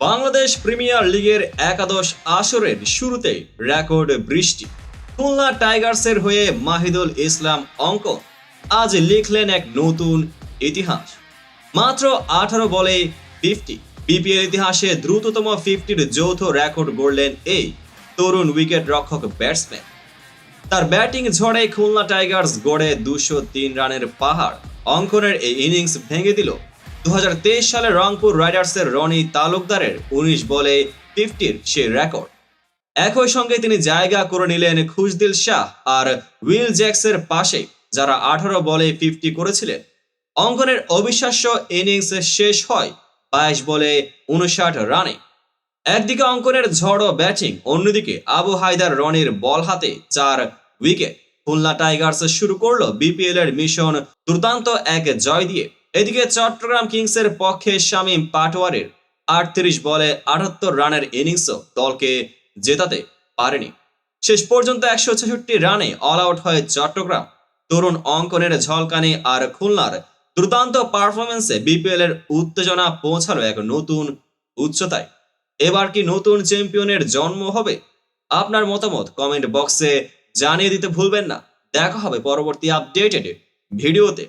Bangladesh premier লিগের একাদশ আসরের শুরুতে রেকর্ড বৃষ্টি। খুলনা টাইগার্সের হয়ে মাহিদুল ইসলাম অঙ্ক। আজ লিখলেন এক নতুন ইতিহাস। মাত্র আঠারো বলে ফিফটি বিপিএল ইতিহাসে দ্রুততম ফিফটির যৌথ রেকর্ড গড়লেন এই তরুণ উইকেট রক্ষক ব্যাটসম্যান। তার ব্যাটিং ঝড়ে খুলনা টাইগার্স গড়ে দুশো তিন রানের পাহাড়। অঙ্কনের এই ইনিংস ভেঙে দিল দু হাজার তেইশ সালে রংপুর রাইডার্সের রনি তালুকদারের উনিশ বলে ফিফটির সে রেকর্ড। একই সঙ্গে তিনি জায়গা করে নিলেন খুশদিল শাহ আর উইল জ্যাক্সের পাশে, যারা আঠারো বলে ফিফটি করেছিলেন। অঙ্কনের অবিশ্বাস্য ইনিংস শেষ হয় বাইশ বলে উনষাট রানে। একদিকে অঙ্কনের ঝড় ব্যাটিং, অন্যদিকে আবু হায়দার রনির বল হাতে চার উইকেট। খুলনা টাইগার্স শুরু করল বিপিএল এর মিশন দুর্দান্ত এক জয় দিয়ে। এদিকে চট্টগ্রাম কিংসের পক্ষে শামীম পাটোয়ারের আটত্রিশ বলে আটাত্তর রানের ইনিংসও দলকে জেতাতে পারেনি। শেষ পর্যন্ত একশো ছেষট্টি রানে অল আউট হয় চট্টগ্রাম। তরুণ অঙ্কনের ঝলকানি আর খুলনার দুর্দান্ত পারফরমেন্সে বিপিএল এর উত্তেজনা পৌঁছালো এক নতুন উচ্চতায়। এবার কি নতুন চ্যাম্পিয়নের জন্ম হবে? আপনার মতামত কমেন্ট বক্সে জানিয়ে দিতে ভুলবেন না। দেখা হবে পরবর্তী আপডেটেড ভিডিওতে।